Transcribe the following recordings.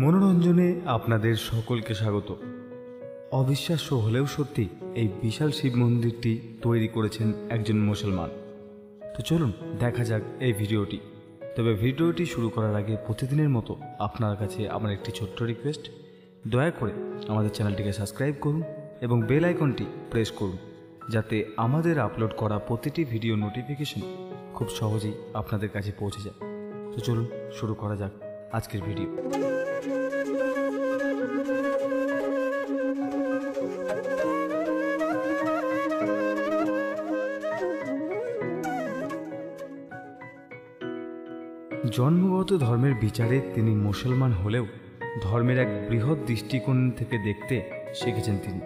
মনোরঞ্জনে আপনাদের সকলকে স্বাগত। অবিশ্বাস্য হলেও সত্যি, এই বিশাল শিব মন্দিরটি তৈরি করেছেন একজন মুসলমান। তো চলুন, দেখা যাক এই ভিডিওটি। তবে ভিডিওটি শুরু করার আগে প্রতিদিনের মতো আপনার কাছে আমার একটি ছোট্ট রিকোয়েস্ট। দয়া করে আমাদের চ্যানেলটিকে সাবস্ক্রাইব করুন এবং বেল আইকনটি প্রেস করুন, যাতে আমাদের আপলোড করা প্রতিটি ভিডিও নোটিফিকেশন খুব সহজেই আপনাদের কাছে পৌঁছে যায়। তো চলুন, শুরু করা যাক আজকের ভিডিও। জন্মগত ধর্মের বিচারে তিনি মুসলমান হলেও ধর্মের এক বৃহৎ দৃষ্টিকোণ থেকে দেখতে শিখেছেন তিনি।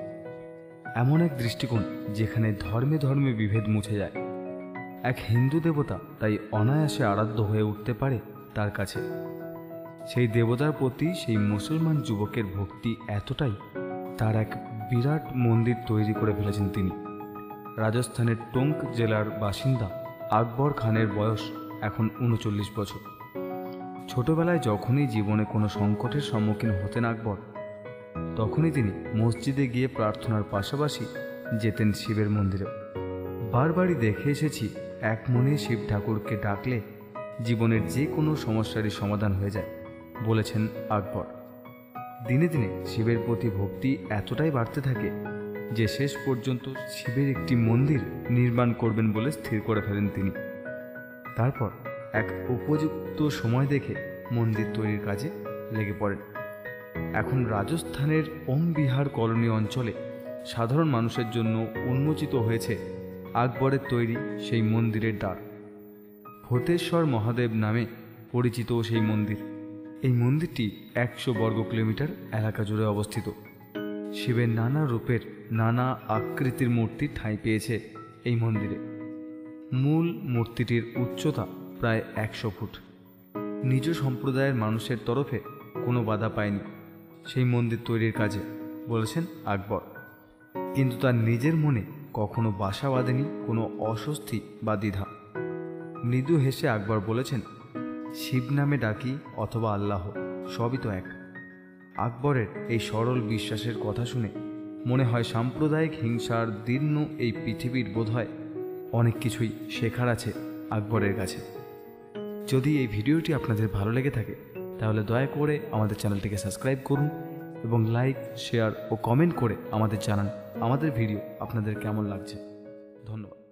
এমন এক দৃষ্টিকোণ যেখানে ধর্মে ধর্মে বিভেদ মুছে যায়। এক হিন্দু দেবতা তাই অনায়াসে আরাধ্য হয়ে উঠতে পারে তার কাছে। সেই দেবতার প্রতি সেই মুসলমান যুবকের ভক্তি এতটাই, তার এক বিরাট মন্দির তৈরি করে ফেলেছেন তিনি। রাজস্থানের টোঙ্ক জেলার বাসিন্দা আকবর খানের বয়স এখন উনচল্লিশ বছর। ছোটবেলায় যখনই জীবনে কোনো সংকটের সম্মুখীন হতেন আকবর, তখনই তিনি মসজিদে গিয়ে প্রার্থনার পাশাপাশি যেতেন শিবের মন্দিরে বারবারই দেখে এসেছি এক মনে শিব ঠাকুরকে ডাকলে জীবনের যে কোনো সমস্যারই সমাধান হয়ে যায়, বলেছেন আকবর। দিনে দিনে শিবের প্রতি ভক্তি এতটাই বাড়তে থাকে যে শেষ পর্যন্ত শিবের একটি মন্দির নির্মাণ করবেন বলে স্থির করে ফেলেন তিনি। তারপর এক উপযুক্ত সময় দেখে মন্দির তৈরির কাজে লেগে পড়েন। এখন রাজস্থানের ওম বিহার কলোনি অঞ্চলে সাধারণ মানুষের জন্য উন্মোচিত হয়েছে আকবরের তৈরি সেই মন্দিরের দ্বার। ভূতেশ্বর মহাদেব নামে পরিচিত সেই মন্দির। এই মন্দিরটি একশো বর্গ কিলোমিটার এলাকা জুড়ে অবস্থিত। শিবের নানা রূপের নানা আকৃতির মূর্তি ঠাঁই পেয়েছে এই মন্দিরে। মূল মূর্তিটির উচ্চতা প্রায় একশো ফুট। নিজ সম্প্রদায়ের মানুষের তরফে কোনো বাধা পায়নি সেই মন্দির তৈরির কাজে, বলেছেন আকবর। কিন্তু তার নিজের মনে কখনো বাসা বাঁধেনি কোনো অস্বস্তি বা দ্বিধা। মৃদু হেসে আকবর বলেছেন, শিব নামে ডাকি অথবা আল্লাহ, সবই তো এক। আকবরের এই সরল বিশ্বাসের কথা শুনে মনে হয় সাম্প্রদায়িক হিংসার দীর্ণ এই পৃথিবীর বোধহয় অনেক কিছুই শেখার আছে আকবরের কাছে। যদি এই ভিডিওটি আপনাদের ভালো লেগে থাকে, তাহলে দয়া করে আমাদের চ্যানেলটিকে সাবস্ক্রাইব করুন এবং লাইক, শেয়ার ও কমেন্ট করে আমাদের জানান আমাদের ভিডিও আপনাদের কেমন লাগছে। ধন্যবাদ।